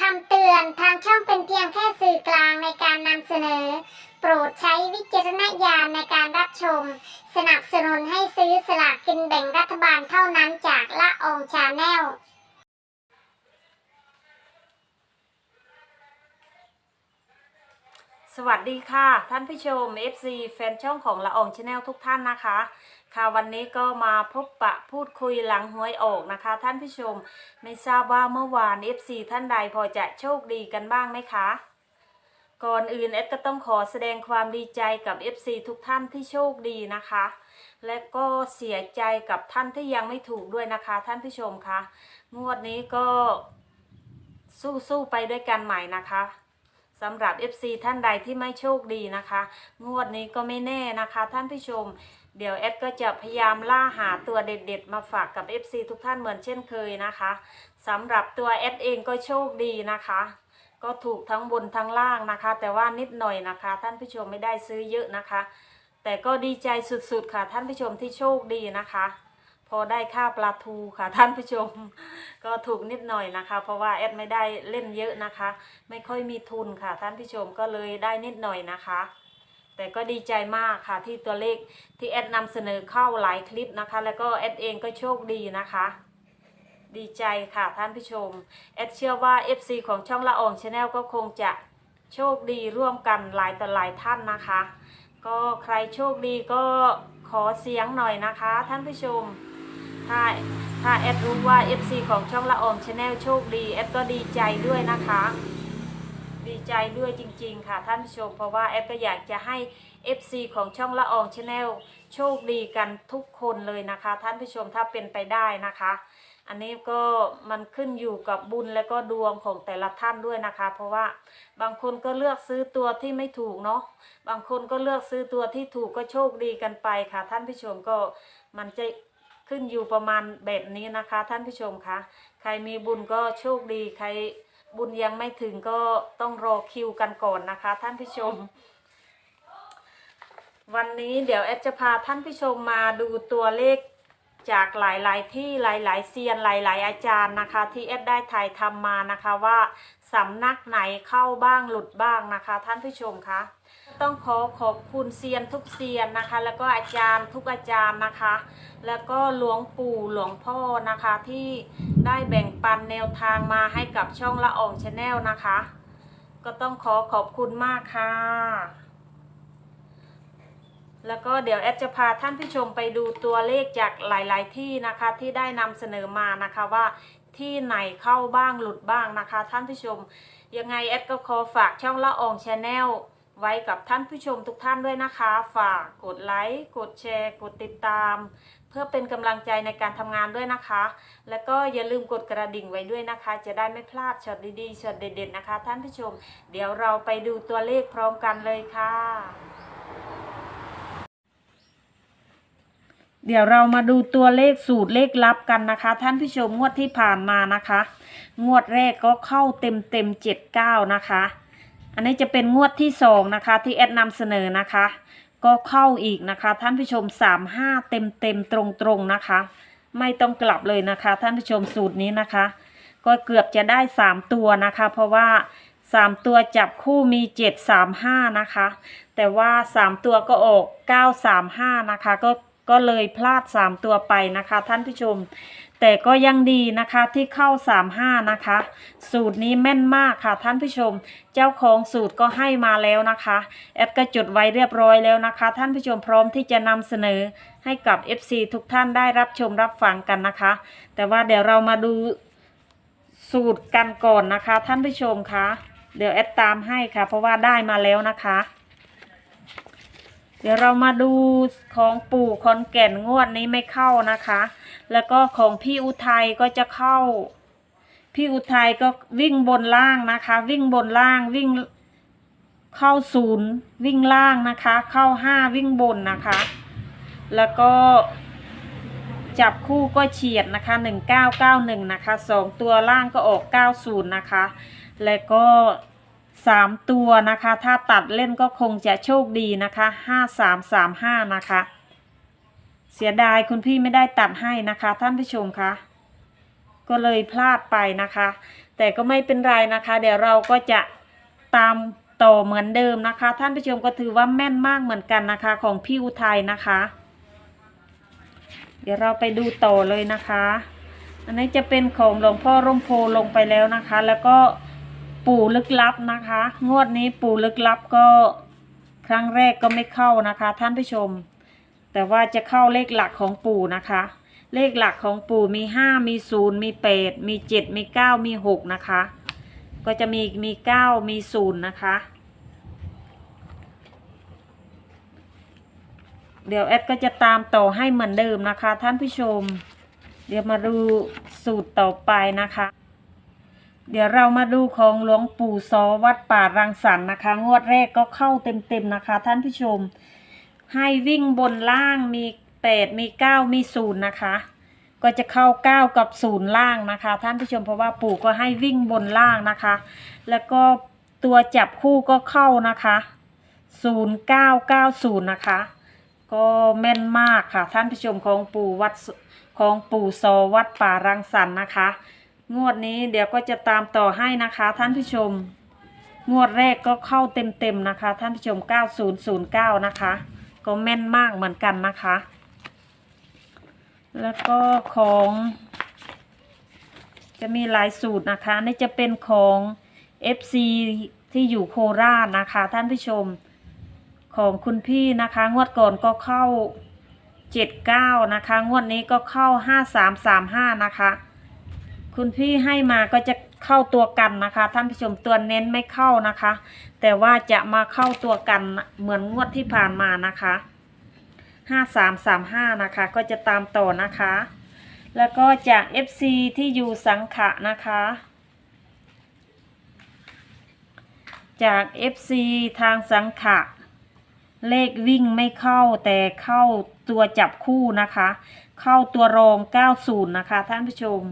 คำเตือนทางช่องเป็นเพียงแค่สื่อกลางในการนำเสนอ โปรดใช้วิจารณญาณในการรับชม สนับสนุนให้ซื้อสลากกินแบ่งรัฐบาลเท่านั้นจากละอองชาแนลสวัสดีค่ะ ท่านผู้ชม FC แฟนช่องของละอองชาแนลทุกท่านนะคะ ค่ะวันนี้ก็มาพบปะพูดคุยหลังหวยออกนะคะ ท่านผู้ชมไม่ทราบว่าเมื่อวาน FC ท่านใดพอจะโชคดีกันบ้างไหมคะ ก่อนอื่นเอสก็ต้องขอแสดงความดีใจกับ FC ทุกท่านที่โชคดีนะคะ และก็เสียใจกับท่านที่ยังไม่ถูกด้วยนะคะ ท่านผู้ชมคะงวดนี้ก็สู้ๆไปด้วยกันใหม่นะคะสำหรับ FC ท่านใดที่ไม่โชคดีนะคะ งวดนี้ก็ไม่แน่นะคะ ท่านผู้ชม เดี๋ยวเอดก็จะพยายามล่าหาตัวเด็ดๆ มาฝากกับ FC ทุกท่านเหมือนเช่นเคยนะคะสำหรับตัวเอดเองก็โชคดีนะคะ ก็ถูกทั้งบนทั้งล่างนะคะ แต่ว่านิดหน่อยนะคะ ท่านผู้ชมไม่ได้ซื้อเยอะนะคะ แต่ก็ดีใจสุดๆค่ะ ท่านผู้ชมที่โชคดีนะคะ พอได้ค่าปลาทูค่ะ ท่านผู้ชม ก็ถูกนิดหน่อยนะคะ เพราะว่าแอดไม่ได้เล่นเยอะนะคะ ไม่ค่อยมีทุนค่ะ ท่านผู้ชมก็เลยได้นิดหน่อยนะคะ แต่ก็ดีใจมากค่ะที่ตัวเลขที่แอดนำเสนอเข้าหลายคลิปนะคะ แล้วก็แอดเองก็โชคดีนะคะ ดีใจค่ะท่านผู้ชมแอดเชื่อว่า FC ของช่องละอองชาแนลก็คงจะโชคดีร่วมกันหลายต่อหลายท่านนะคะ ก็ใครโชคดีก็ขอเสียงหน่อยนะคะ ท่านผู้ชมถ้าถ้าแอดรู้ว่า FC ของช่องละอองชาแนลโชคดีแอดก็ดีใจด้วยนะคะ ดีใจด้วยจริง ๆ ค่ะท่านผู้ชม เพราะว่าแอดก็อยากจะให้ FC ของช่องละอองชาแนลโชคดีกันทุกคนเลยนะคะ ท่านผู้ชมถ้าเป็นไปได้นะคะ อันนี้ก็มันขึ้นอยู่กับบุญและก็ดวงของแต่ละท่านด้วยนะคะ เพราะว่าบางคนก็เลือกซื้อตัวที่ไม่ถูกเนาะบางคนก็เลือกซื้อตัวที่ถูกก็โชคดีกันไปค่ะ ท่านผู้ชมก็มันจะขึ้นอยู่ประมาณแบบนี้นะคะ ท่านผู้ชมคะใครมีบุญก็โชคดีใคร บุญยังไม่ถึงก็ต้องรอคิวกันก่อนนะคะ ท่านผู้ชม วันนี้เดี๋ยวแอดจะพาท่านผู้ชมมาดูตัวเลขจากหลายๆ ที่หลายๆเซียนหลายๆ อาจารย์นะคะ ที่แอดได้ถ่ายทำมานะคะว่าสำนักไหนเข้าบ้างหลุดบ้างนะคะ ท่านผู้ชมคะ ต้องขอขอบคุณเซียนทุกเซียนนะคะ แล้วก็อาจารย์ทุกอาจารย์นะคะ แล้วก็หลวงปู่หลวงพ่อนะคะที่ได้แบ่งปันแนวทางมาให้กับช่องละอองชาแนลนะคะ ก็ต้องขอขอบคุณมากค่ะ แล้วก็เดี๋ยวแอดจะพาท่านผู้ชมไปดูตัวเลขจากหลาย ๆ ที่นะคะที่ได้นำเสนอมานะคะว่าที่ไหนเข้าบ้างหลุดบ้างนะคะ ท่านผู้ชมยังไงแอดก็ขอฝากช่องละอองชาแนล ไว้กับท่านผู้ชมทุกท่านด้วยนะคะ ฝากกดไลค์ กดแชร์ กดติดตาม เพื่อเป็นกำลังใจในการทำงานด้วยนะคะ แล้วก็อย่าลืมกดกระดิ่งไว้ด้วยนะคะ จะได้ไม่พลาดช็อตดีๆช็อตเด็ดๆนะคะ ท่านผู้ชม เดี๋ยวเราไปดูตัวเลขพร้อมกันเลยค่ะ เดี๋ยวเรามาดูตัวเลขสูตรเลขลับกันนะคะ ท่านผู้ชมงวดที่ผ่านมานะคะ งวดแรกก็เข้าเต็มเต็มเจ็ดเก้านะคะ อันนี้จะเป็นงวดที่สองนะคะ ที่แอดนำเสนอนะคะ ก็เข้าอีกนะคะ ท่านผู้ชมสามห้าเต็มเต็มตรงตรงนะคะ ไม่ต้องกลับเลยนะคะ ท่านผู้ชมสูตรนี้นะคะ ก็เกือบจะได้สามตัวนะคะ เพราะว่าสามตัวจับคู่มีเจ็ดสามห้านะคะ แต่ว่าสามตัวก็ออกเก้าสามห้านะคะ ก็ ก็เลยพลาดสามตัวไปนะคะ ท่านผู้ชม แต่ก็ยังดีนะคะที่เข้าสามห้านะคะ สูตรนี้แม่นมากค่ะท่านผู้ชม เจ้าของสูตรก็ให้มาแล้วนะคะ แอดก็จดไว้เรียบร้อยแล้วนะคะ ท่านผู้ชมพร้อมที่จะนำเสนอให้กับ FC ทุกท่านได้รับชมรับฟังกันนะคะ แต่ว่าเดี๋ยวเรามาดูสูตรกันก่อนนะคะ ท่านผู้ชมคะเดี๋ยวแอดตามให้ค่ะ เพราะว่าได้มาแล้วนะคะ เดี๋ยวเรามาดูของปู่คอนแก่นงวดนี้ไม่เข้านะคะ แล้วก็ของพี่อุทัยก็จะเข้า พี่อุทัยก็วิ่งบนล่างนะคะ วิ่งบนล่างวิ่งเข้าศูนย์วิ่งล่างนะคะ เข้าห้าวิ่งบนนะคะ แล้วก็จับคู่ก็เฉียดนะคะหนึ่งเก้าเก้าหนึ่งนะคะสองตัวล่างก็ออกเก้าศูนย์นะคะ แล้วก็ สามตัวนะคะ ถ้าตัดเล่นก็คงจะโชคดีนะคะห้าสามสามห้านะคะ เสียดายคุณพี่ไม่ได้ตัดให้นะคะ ท่านผู้ชมคะก็เลยพลาดไปนะคะ แต่ก็ไม่เป็นไรนะคะ เดี๋ยวเราก็จะตามต่อเหมือนเดิมนะคะ ท่านผู้ชมก็ถือว่าแม่นมากเหมือนกันนะคะ ของพี่อุทัยนะคะ เดี๋ยวเราไปดูต่อเลยนะคะ อันนี้จะเป็นของหลวงพ่อร่มโพลงไปแล้วนะคะ แล้วก็ ปู่ลึกลับนะคะ งวดนี้ปู่ลึกลับก็ครั้งแรกก็ไม่เข้านะคะ ท่านผู้ชม แต่ว่าจะเข้าเลขหลักของปู่นะคะ เลขหลักของปู่มีห้ามีศูนย์มีแปดมีเจ็ดมีเก้ามีหกนะคะ ก็จะมีมีเก้ามีศูนย์นะคะ เดี๋ยวแอดก็จะตามต่อให้เหมือนเดิมนะคะ ท่านผู้ชม เดี๋ยวมาดูสูตรต่อไปนะคะ เดี๋ยวเรามาดูของหลวงปู่ซอวัดป่ารังสรรค์นะคะ งวดแรกก็เข้าเต็มๆนะคะ ท่านผู้ชม ให้วิ่งบนล่างมีแปดมีเก้ามีศูนย์นะคะ ก็จะเข้าเก้ากับศูนย์ล่างนะคะ ท่านผู้ชมเพราะว่าปู่ก็ให้วิ่งบนล่างนะคะ แล้วก็ตัวจับคู่ก็เข้านะคะศูนย์เก้าเก้าศูนย์นะคะ ก็แม่นมากค่ะ ท่านผู้ชมของปู่วัดของปู่โซวัดป่ารังสรรค์นะคะ งวดนี้เดี๋ยวก็จะตามต่อให้นะคะ ท่านผู้ชม งวดแรกก็เข้าเต็มๆนะคะ ท่านผู้ชม 9009 นะคะ ก็แม่นมากเหมือนกันนะคะ แล้วก็ของ จะมีหลายสูตรนะคะนี่จะเป็นของ FC ที่อยู่โคราชนะคะ ท่านผู้ชมของคุณพี่นะคะ งวดก่อนก็เข้า 79 นะคะ งวดนี้ก็เข้า 5335 นะคะ คุณพี่ให้มาก็จะเข้าตัวกันนะคะ ท่านผู้ชมตัวเน้นไม่เข้านะคะ แต่ว่าจะมาเข้าตัวกันเหมือนงวดที่ผ่านมานะคะ5335นะคะ ก็จะตามต่อนะคะ แล้วก็จาก FC ที่อยู่สังขะนะคะจาก FC ทางสังขะ เลขวิ่งไม่เข้าแต่เข้าตัวจับคู่นะคะ เข้าตัวรอง 90 นะคะ ท่านผู้ชม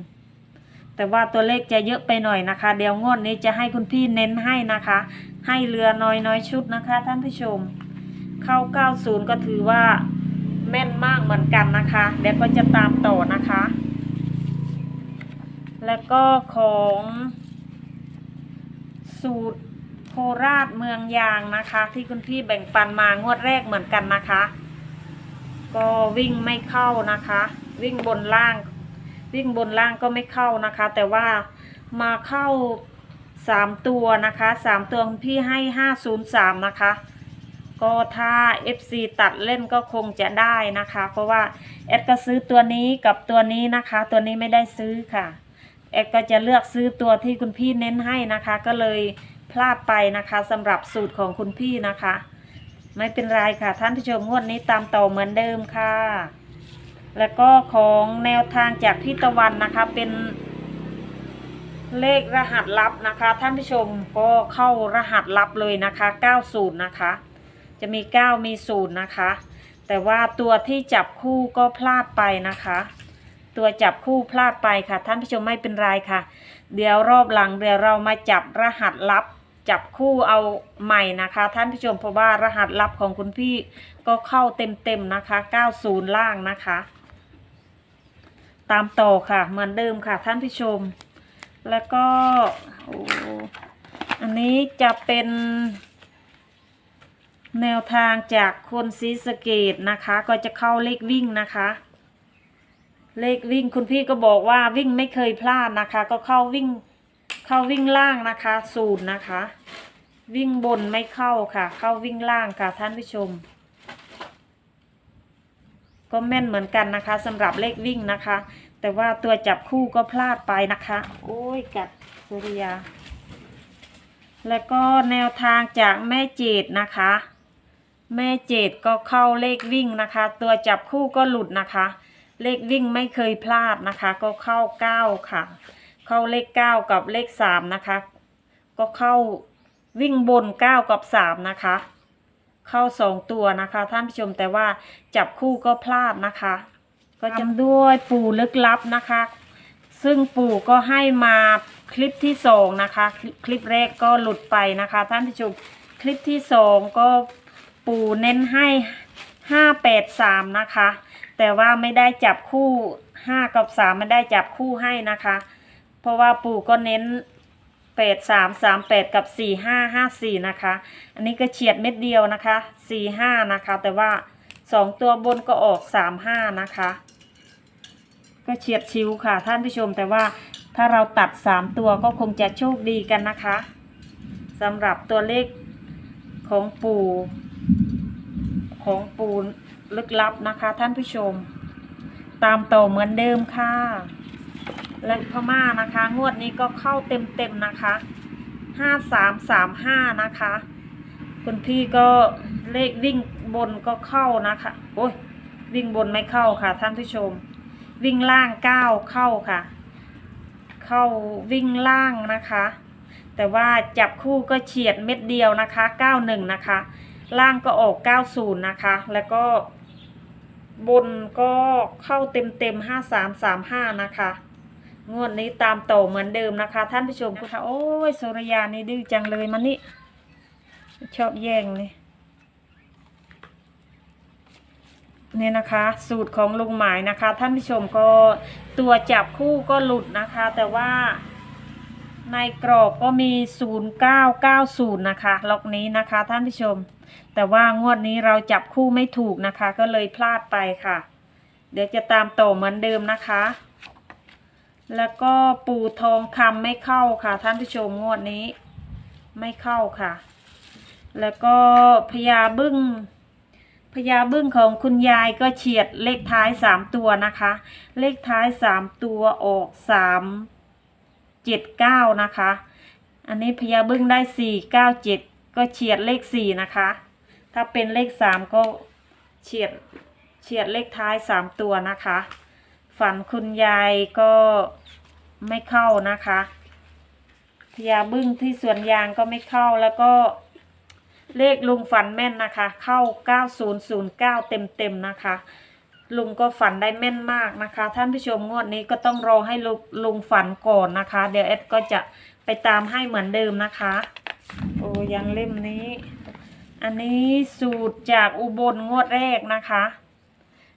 แต่ว่าตัวเลขจะเยอะไปหน่อยนะคะ เดี๋ยวงวดนี้จะให้คุณพี่เน้นให้นะคะ ให้เรือน้อยน้อยชุดนะคะ ท่านผู้ชม เข้า 90 ก็ถือว่าแม่นมากเหมือนกันนะคะเดี๋ยวก็จะตามต่อนะคะ แล้วก็ของสูตรโคราชเมืองยางนะคะ ที่คุณพี่แบ่งปันมางวดแรกเหมือนกันนะคะ ก็วิ่งไม่เข้านะคะ วิ่งบนล่าง วิ่งบนล่างก็ไม่เข้านะคะ แต่ว่ามาเข้าสามตัวนะคะสามตัวคุณพี่ให้ห้าศูนย์สามนะคะ ก็ถ้า FC ตัดเล่นก็คงจะได้นะคะ เพราะว่าแอดก็ซื้อตัวนี้กับตัวนี้นะคะ ตัวนี้ไม่ได้ซื้อค่ะแอดก็จะเลือกซื้อตัวที่คุณพี่เน้นให้นะคะ ก็เลยพลาดไปนะคะสำหรับสูตรของคุณพี่นะคะ ไม่เป็นไรค่ะท่านผู้ชมงวดนี้ตามต่อเหมือนเดิมค่ะ แล้วก็ของแนวทางจากพี่ตะวันนะคะเป็นเลขรหัสลับนะคะ ท่านผู้ชมก็เข้ารหัสลับเลยนะคะ 90 นะคะ จะมี 9 มี 0 นะคะ แต่ว่าตัวที่จับคู่ก็พลาดไปนะคะ ตัวจับคู่พลาดไปค่ะ ท่านผู้ชมไม่เป็นไรค่ะ เดี๋ยวรอบหลังเดี๋ยวเรามาจับรหัสลับ จับคู่เอาใหม่นะคะ ท่านผู้ชมเพราะว่ารหัสลับของคุณพี่ก็เข้าเต็มๆนะคะ 90 ล่างนะคะ ตามต่อค่ะ เหมือนเดิมค่ะท่านผู้ชม แล้วก็อันนี้จะเป็นแนวทางจากคนศรีสเกดนะคะ ก็จะเข้าเลขวิ่งนะคะ เลขวิ่งคุณพี่ก็บอกว่าวิ่งไม่เคยพลาดนะคะ ก็เข้าวิ่งเข้าวิ่งล่างนะคะศูนย์นะคะ วิ่งบนไม่เข้าค่ะ เข้าวิ่งล่างค่ะท่านผู้ชม ก็แม่นเหมือนกันนะคะสำหรับเลขวิ่งนะคะ แต่ว่าตัวจับคู่ก็พลาดไปนะคะ โอ้ยกัดสุริยา แล้วก็แนวทางจากแม่เจดนะคะ แม่เจดก็เข้าเลขวิ่งนะคะ ตัวจับคู่ก็หลุดนะคะ เลขวิ่งไม่เคยพลาดนะคะ ก็เข้าเก้าค่ะ เข้าเลขเก้ากับเลขสามนะคะ ก็เข้าวิ่งบนเก้ากับสามนะคะ เข้าสองตัวนะคะ ท่านผู้ชมแต่ว่าจับคู่ก็พลาดนะคะ ก็จำด้วยปู่ลึกลับนะคะ ซึ่งปู่ก็ให้มาคลิปที่สองนะคะ คลิปแรกก็หลุดไปนะคะ ท่านผู้ชมคลิปที่สองก็ปู่เน้นให้ห้าแปดสามนะคะ แต่ว่าไม่ได้จับคู่ห้ากับสามไม่ได้จับคู่ให้นะคะ เพราะว่าปู่ก็เน้น แปดสามสามแปดกับสี่ห้าห้าสี่นะคะ อันนี้ก็เฉียดเม็ดเดียวนะคะสี่ห้านะคะ แต่ว่าสองตัวบนก็ออกสามห้านะคะ ก็เฉียดชิวค่ะท่านผู้ชมแต่ว่าถ้าเราตัดสามตัวก็คงจะโชคดีกันนะคะสำหรับตัวเลขของปู่ของปูลึกลับนะคะท่านผู้ชม ตามต่อเหมือนเดิมค่ะ และพม่านะคะ งวดนี้ก็เข้าเต็มๆนะคะห้าสามสามห้านะคะคุณพี่ก็เลขวิ่งบนก็เข้านะคะโอ้ยวิ่งบนไม่เข้าค่ะ ท่านผู้ชม วิ่งล่างเก้าเข้าค่ะ เข้าวิ่งล่างนะคะ แต่ว่าจับคู่ก็เฉียดเม็ดเดียวนะคะเก้าหนึ่งนะคะ ล่างก็ออกเก้าศูนย์นะคะ แล้วก็บนก็เข้าเต็มเต็มห้าสามสามห้านะคะ งวดนี้ตามต่อเหมือนเดิมนะคะ ท่านผู้ชมคุณคะโอ้ยสุริยานี่ดื้อจังเลยมันนี่ชอบแย่งเลยนี่นะคะ สูตรของลุงหมายนะคะ ท่านผู้ชมก็ตัวจับคู่ก็หลุดนะคะ แต่ว่าในกรอบก็มี 0990 นะคะ ล็อกนี้นะคะ ท่านผู้ชม แต่ว่างวดนี้เราจับคู่ไม่ถูกนะคะ ก็เลยพลาดไปค่ะ เดี๋ยวจะตามต่อเหมือนเดิมนะคะ แล้วก็ปูทองคำไม่เข้าค่ะ ท่านผู้ชมงวดนี้ ไม่เข้าค่ะ แล้วก็พญาบึ้งพญาบึ้งของคุณยายก็เฉียดเลขท้ายสามตัวนะคะ เลขท้ายสามตัวออกสามเจ็ดเก้านะคะ อันนี้พญาบึ้งได้สี่เก้าเจ็ดก็เฉียดเลขสี่นะคะ ถ้าเป็นเลขสามก็เฉียดเฉียดเลขท้ายสามตัวนะคะ ฝันคุณยายก็ไม่เข้านะคะพญาบึ้งที่สวนยางก็ไม่เข้าแล้วก็เลขลุงฝันแม่นนะคะ เข้า 9009 เต็มๆนะคะ ลุงก็ฝันได้แม่นมากนะคะ ท่านผู้ชมงวดนี้ก็ต้องรอให้ลุงลุงฝันก่อนนะคะ เดี๋ยวเอ็ดก็จะไปตามให้เหมือนเดิมนะคะ โอ้ยังเล่มนี้ อันนี้สูตรจากอุบลงวดแรกนะคะ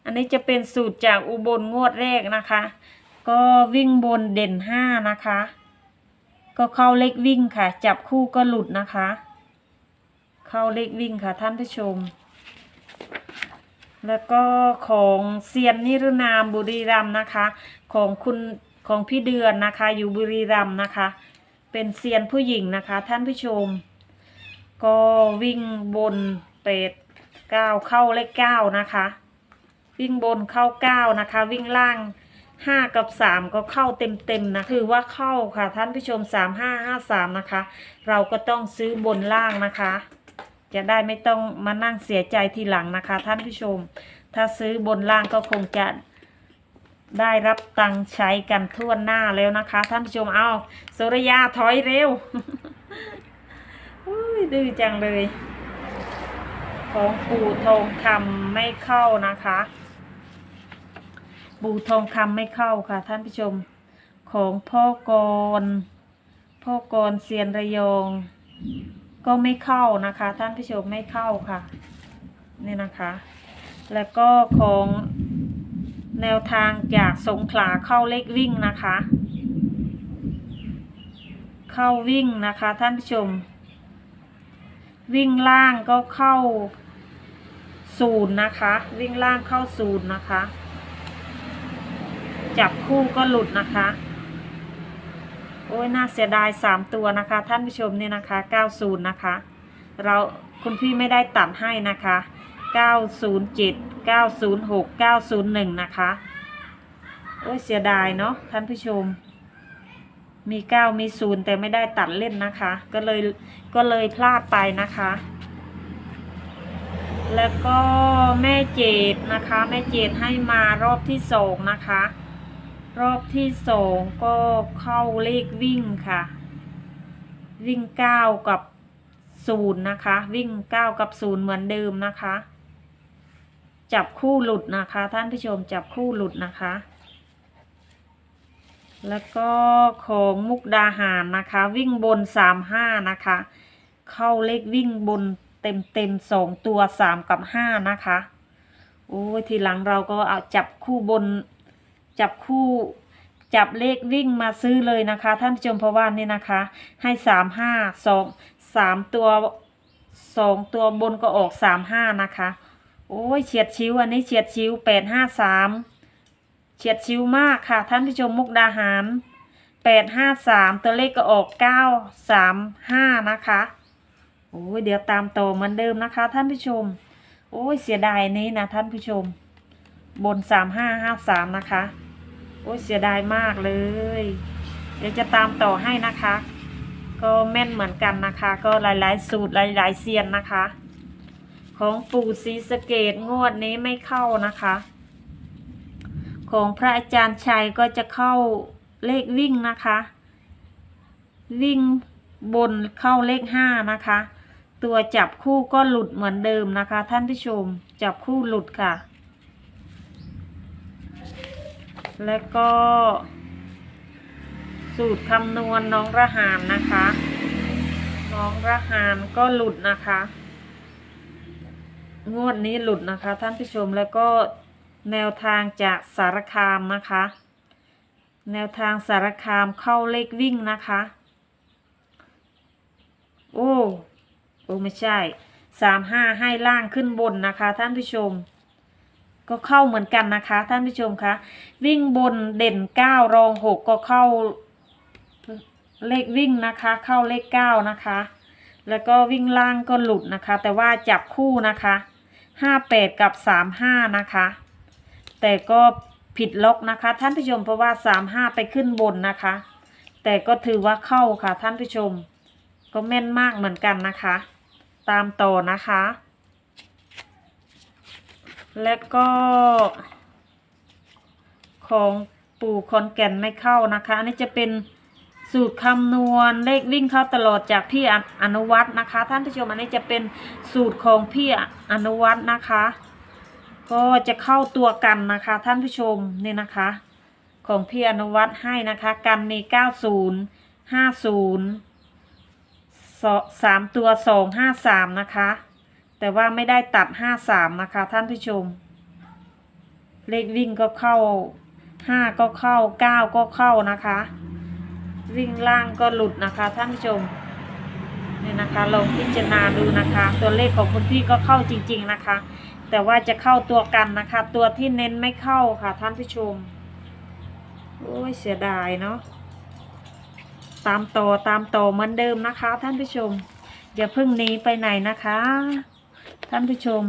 อันนี้จะเป็นสูตรจากอุบลงวดแรกนะคะ ก็วิ่งบนเด่นห้านะคะ ก็เข้าเลขวิ่งค่ะ จับคู่ก็หลุดนะคะ เข้าเลขวิ่งค่ะท่านผู้ชม แล้วก็ของเซียนนิรนามบุรีรัมนะคะ ของคุณของพี่เดือนนะคะ อยู่บุรีรัมนะคะ เป็นเซียนผู้หญิงนะคะ ท่านผู้ชม ก็วิ่งบนเป็ดเก้าเข้าเลขเก้านะคะ วิ่งบนเข้าเก้านะคะ วิ่งล่างห้ากับสามก็เข้าเต็มเต็มๆนะถือว่าเข้าค่ะท่านผู้ชมสามห้าห้าสามนะคะ เราก็ต้องซื้อบนล่างนะคะ จะได้ไม่ต้องมานั่งเสียใจทีหลังนะคะ ท่านผู้ชม ถ้าซื้อบนล่างก็คงจะได้รับตังค์ใช้กันทั่วหน้าแล้วนะคะ ท่านผู้ชมเอาสุริยาถอยเร็วอุ้ยดื้อจังเลย ของปู่ทองคำไม่เข้านะคะ ปูทองคำไม่เข้าค่ะท่านผู้ชม ของพ่อกรพ่อกรเซียนระยอง ก็ไม่เข้านะคะ ท่านผู้ชมไม่เข้าค่ะนี่นะคะ แล้วก็ของแนวทางจากสงขลาเข้าเลขวิ่งนะคะ เข้าวิ่งนะคะท่านผู้ชม วิ่งล่างก็เข้าศูนย์นะคะ วิ่งล่างเข้าศูนย์นะคะ จับคู่ก็หลุดนะคะ โอ้ยน่าเสียดายสามตัวนะคะ ท่านผู้ชมเนี่ยนะคะเก้าศูนย์นะคะ เราคุณพี่ไม่ได้ตัดให้นะคะเก้าศูนย์เจ็ดเก้าศูนย์หกเก้าศูนย์หนึ่งนะคะ โอ้ยเสียดายเนาะท่านผู้ชม มีเก้ามีศูนย์แต่ไม่ได้ตัดเล่นนะคะ ก็เลยก็เลยพลาดไปนะคะแล้วก็แม่เจดนะคะ แม่เจดให้มารอบที่สองนะคะ รอบที่สองก็เข้าเลขวิ่งค่ะ วิ่งเก้ากับศูนย์นะคะ วิ่งเก้ากับศูนย์เหมือนเดิมนะคะ จับคู่หลุดนะคะ ท่านผู้ชมจับคู่หลุดนะคะ แล้วก็ของมุกดาหารนะคะ วิ่งบนสามห้านะคะ เข้าเลขวิ่งบนเต็มเต็มสองตัวสามกับห้านะคะโอ้ยทีหลังเราก็เอาจับคู่บน จับคู่จับเลขวิ่งมาซื้อเลยนะคะ ท่านผู้ชมเพราะว่านี่นะคะ ให้สามห้าสองสามตัวสองตัวบนก็ออกสามห้านะคะ โอ้ยเฉียดชิวอันนี้เฉียดชิวแปดห้าสามเฉียดชิวมากค่ะ ท่านผู้ชมมุกดาหารแปดห้าสามตัวเลขก็ออกเก้าสามห้านะคะโอ้ยเดี๋ยวตามต่อเหมือนเดิมนะคะ ท่านผู้ชม โอ้ยเสียดายนี้นะท่านผู้ชม บนสามห้าห้าสามนะคะ โอ้เสียดายมากเลย เดี๋ยวจะตามต่อให้นะคะ ก็แม่นเหมือนกันนะคะ ก็หลายๆ สูตรหลายๆเซียนนะคะ ของปู่ศรีสเกดงวดนี้ไม่เข้านะคะ ของพระอาจารย์ชัยก็จะเข้าเลขวิ่งนะคะ วิ่งบนเข้าเลขห้านะคะ ตัวจับคู่ก็หลุดเหมือนเดิมนะคะ ท่านผู้ชมจับคู่หลุดค่ะ แล้วก็ สูตรคำนวณน้องระหารนะคะ น้องระหารก็หลุดนะคะ งวดนี้หลุดนะคะ ท่านผู้ชมแล้วก็แนวทางจากสารคามนะคะ แนวทางสารคามเข้าเลขวิ่งนะคะ โอ้โอ้ไม่ใช่สามห้าให้ล่างขึ้นบนนะคะ ท่านผู้ชม ก็เข้าเหมือนกันนะคะ ท่านผู้ชมคะวิ่งบนเด่นเก้ารองหกก็เข้าเลขวิ่งนะคะ เข้าเลขเก้านะคะ แล้วก็วิ่งล่างก็หลุดนะคะ แต่ว่าจับคู่นะคะห้าแปดกับสามห้านะคะ แต่ก็ผิดล็อกนะคะ ท่านผู้ชมเพราะว่าสามห้าไปขึ้นบนนะคะ แต่ก็ถือว่าเข้าค่ะท่านผู้ชม ก็แม่นมากเหมือนกันนะคะ ตามต่อนะคะ และก็ของปู่คอนแก่นไม่เข้านะคะ อันนี้จะเป็นสูตรคำนวณเลขวิ่งเข้าตลอดจากพี่อนุวัฒน์นะคะ ท่านผู้ชมอันนี้จะเป็นสูตรของพี่อนุวัฒน์นะคะ ก็จะเข้าตัวกันนะคะ ท่านผู้ชมนี่นะคะ ของพี่อนุวัฒน์ให้นะคะกันมีเก้าศูนย์ห้าศูนย์สามตัวสองห้าสามนะคะ แต่ว่าไม่ได้ตัดห้าสามนะคะ ท่านผู้ชม เลขวิ่งก็เข้าห้าก็เข้าเก้าก็เข้านะคะ วิ่งล่างก็หลุดนะคะ ท่านผู้ชมนี่นะคะลองพิจารณาดูนะคะ ตัวเลขของคุณพี่ก็เข้าจริง ๆนะคะ แต่ว่าจะเข้าตัวกันนะคะ ตัวที่เน้นไม่เข้าค่ะ ท่านผู้ชมโอ้ยเสียดายเนาะตามต่อตามต่อเหมือนเดิมนะคะ ท่านผู้ชมอย่าเพิ่งหนีไปไหนนะคะ ท่านผู้ชม